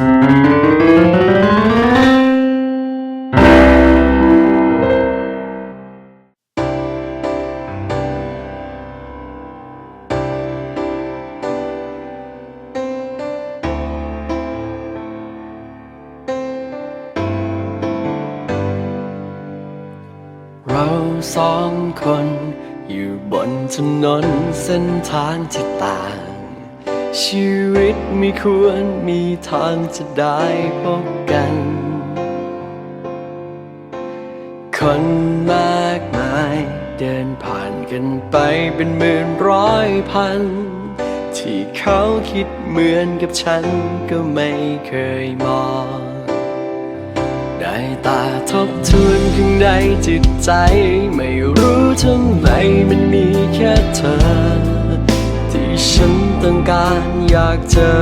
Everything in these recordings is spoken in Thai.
เราสองคนอยู่บนถนนเส้นทางที่ต่าง ชีวิตไม่ควรมีทางจะได้พบกัน คนมากมายเดินผ่านกันไปเป็นหมื่นร้อยพัน ที่เขาคิดเหมือนกับฉันก็ไม่เคยมองได้ตาทบทวนข้างในจิตใจ ไม่รู้ทำไมมันมีแค่เธอ ที่ฉัน การอยากเจอ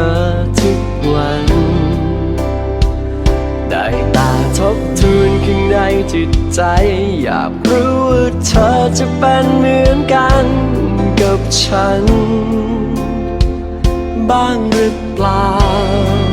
ทุกวัน ได้ตาทบทวนข้างในจิตใจ อยากรู้ว่าเธอจะเป็นเหมือนกันกับฉัน บ้างหรือเปล่า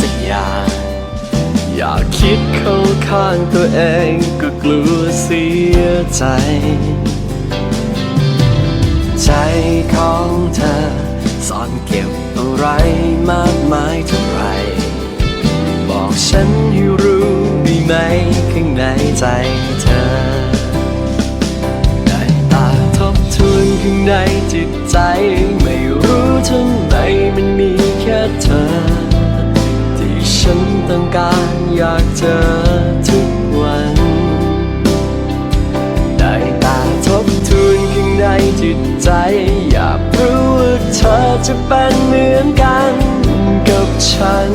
สักอย่าง อยากคิดเข้าข้างตัวเองก็กลัวเสียใจ ใจของเธอซ่อนเก็บอะไรมากมายเท่าไหรบอกฉันให้รู้ได้ไหมข้างในใจเธอ ได้ตาทบทวนข้างในจิตใจไม่ ต้องการอยากเจอทุกวัน ได้ตาทบทวนข้างในจิตใจ อยากรู้ว่าเธอจะเป็นเหมือนกันกับฉัน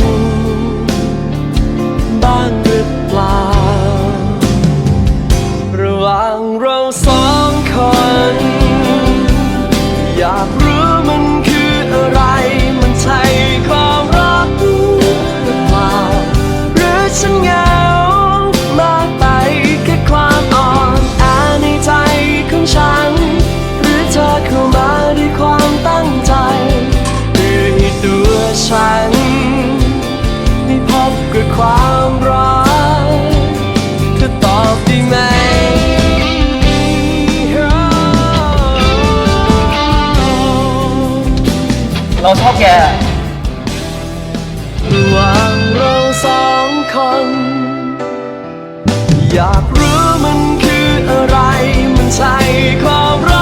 ได้พบกับความรักเธอตอบได้ไหมเราชอบแกระหว่างเราสองคน อยากรู้มันคืออะไร มันใช่ความรัก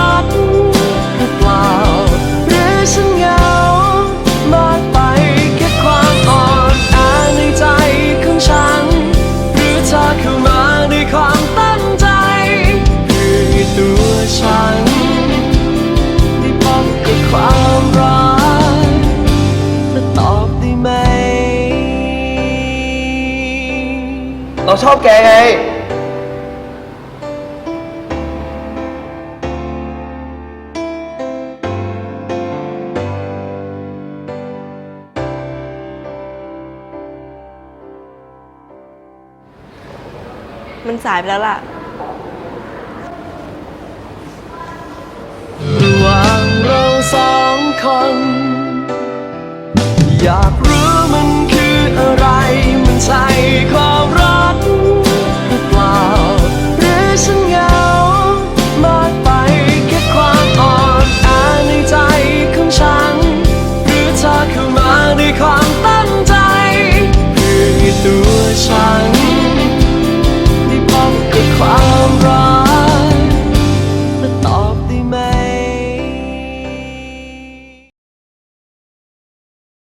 เราชอบแกไง มันสายไปแล้วล่ะ ระหว่างเราสองคน อยาก